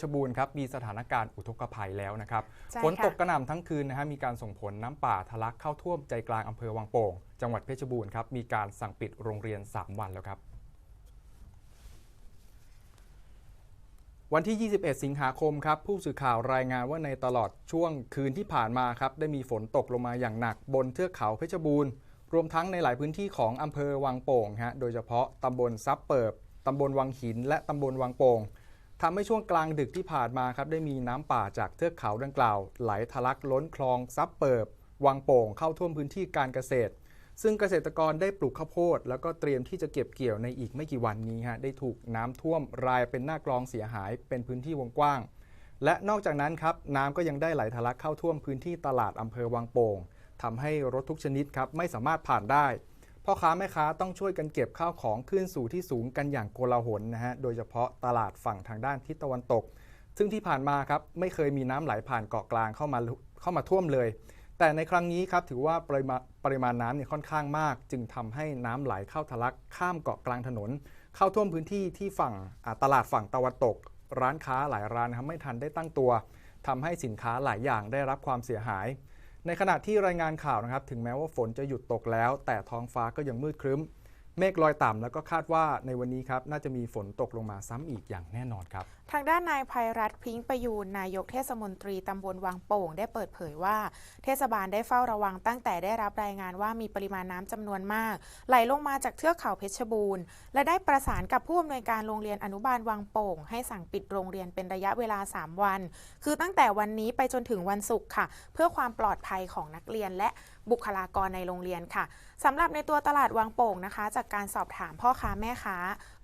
ชรบูรณ์ครับมีสถานการณ์อุทกภัยแล้วนะครับใช่ฝนตกค่ะกระหน่ำทั้งคืนนะฮะมีการส่งผลน้ำป่าทะลักเข้าท่วมใจกลางอำเภอวังโป่ง จังหวัดเพชรบูรณ์ครับมีการสั่งปิดโรงเรียน 3 วันแล้วครับวันที่ 21 สิงหาคมครับผู้สื่อข่าวรายงานว่าในตลอดช่วงคืนที่ผ่านมาครับได้มีฝนตกลงมาอย่างหนักบนเทือกเขาเพชรบูรณ์ รวมทั้งในหลายพื้นที่ของอำเภอวังโป่งฮะโดยเฉพาะตำบลซับเปิบตำบลวังหิน และตำบลวังโป่ง ทำให้ช่วงกลางดึกที่ผ่านมาครับได้มีน้ำป่าจากเทือกเขาดังกล่าว ไหลทะลักล้นคลองซับเปิบ วังโป่งเข้าท่วมพื้นที่การเกษตร ซึ่งเกษตรกรได้ปลูกข้าวโพด แล้วก็เตรียมที่จะเก็บเกี่ยวในอีกไม่กี่วันนี้ฮะได้ถูกน้ำท่วมรายเป็นหน้ากลองเสียหายเป็นพื้นที่วงกว้าง และนอกจากนั้นครับน้ำก็ยังได้ไหลทะลักเข้าท่วมพื้นที่ตลาดอำเภอวังโป่งทำให้รถทุกชนิดครับไม่สามารถผ่านได้ พ่อค้าแม่ค้าต้องช่วยกันเก็บข้าวของขึ้นสู่ที่สูงกันอย่างโกลาหลนะฮะ โดยเฉพาะตลาดฝั่งทางด้านทิศตะวันตก ซึ่งที่ผ่านมาครับไม่เคยมีน้ำไหลผ่านเกาะกลางเข้ามาเข้ามาท่วมเลย แต่ในครั้งนี้ครับถือว่าปริมาณปริมาณน้ำเนี่ยค่อนข้างมาก จึงทำให้น้ำไหลเข้าทะลักข้ามเกาะกลางถนน เข้าท่วมพื้นที่ที่ฝั่งตลาดฝั่งตะวันตก ร้านค้าหลายร้านครับไม่ทันได้ตั้งตัวทำให้สินค้าหลายอย่างได้รับความเสียหาย ในขณะที่รายงานข่าวนะครับ ถึงแม้ว่าฝนจะหยุดตกแล้ว แต่ท้องฟ้าก็ยังมืดครึ้ม เมฆลอยต่ำแล้วก็คาดว่าในวันนี้ครับน่าจะมีฝนตกลงมาซ้ำอีกอย่างแน่นอนครับ ทางด้านนายภัยรัฐพิงประยูนนายกเทศมนตรีตำบลวังโป่ง ได้เปิดเผยว่า เทศบาลได้เฝ้าระวังตั้งแต่ได้รับรายงานว่ามีปริมาณน้ำจำนวนมาก ไหลลงมาจากเทือกเขาเพชรบูรณ์ และได้ประสานกับผู้อำนวยการโรงเรียนอนุบาลวังโป่ง ให้สั่งปิดโรงเรียนเป็นระยะเวลา 3 วัน คือตั้งแต่วันนี้ไปจนถึงวันศุกร์ค่ะ เพื่อความปลอดภัยของนักเรียนและบุคลากรในโรงเรียนค่ะสำหรับในตัวตลาดวังโป่งนะคะจะจากการสอบถามพ่อค้าแม่ค้า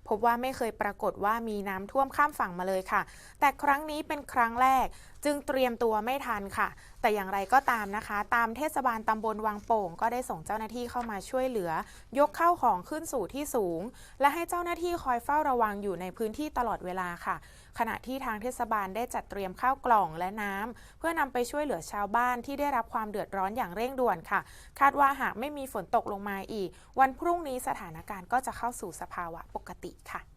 พบว่าไม่เคยปรากฏว่ามีน้ำท่วมข้ามฝั่งมาเลยค่ะ แต่ครั้งนี้เป็นครั้งแรก จึงเตรียมตัวไม่ทันค่ะ แต่อย่างไรก็ตามนะคะ ตามเทศบาลตำบลวังโป่ง ก็ได้ส่งเจ้าหน้าที่เข้ามาช่วยเหลือ ยกเข้าของขึ้นสู่ที่สูง และให้เจ้าหน้าที่คอยเฝ้าระวังอยู่ในพื้นที่ตลอดเวลาค่ะ ขณะที่ทางเทศบาลได้จัดเตรียมข้าวกล่องและน้ำเพื่อนำไปช่วยเหลือชาวบ้านที่ได้รับความเดือดร้อนอย่างเร่งด่วนค่ะ คาดว่าหากไม่มีฝนตกลงมาอีก วันพรุ่งนี้สถานการณ์ก็จะเข้าสู่สภาวะปกติค่ะ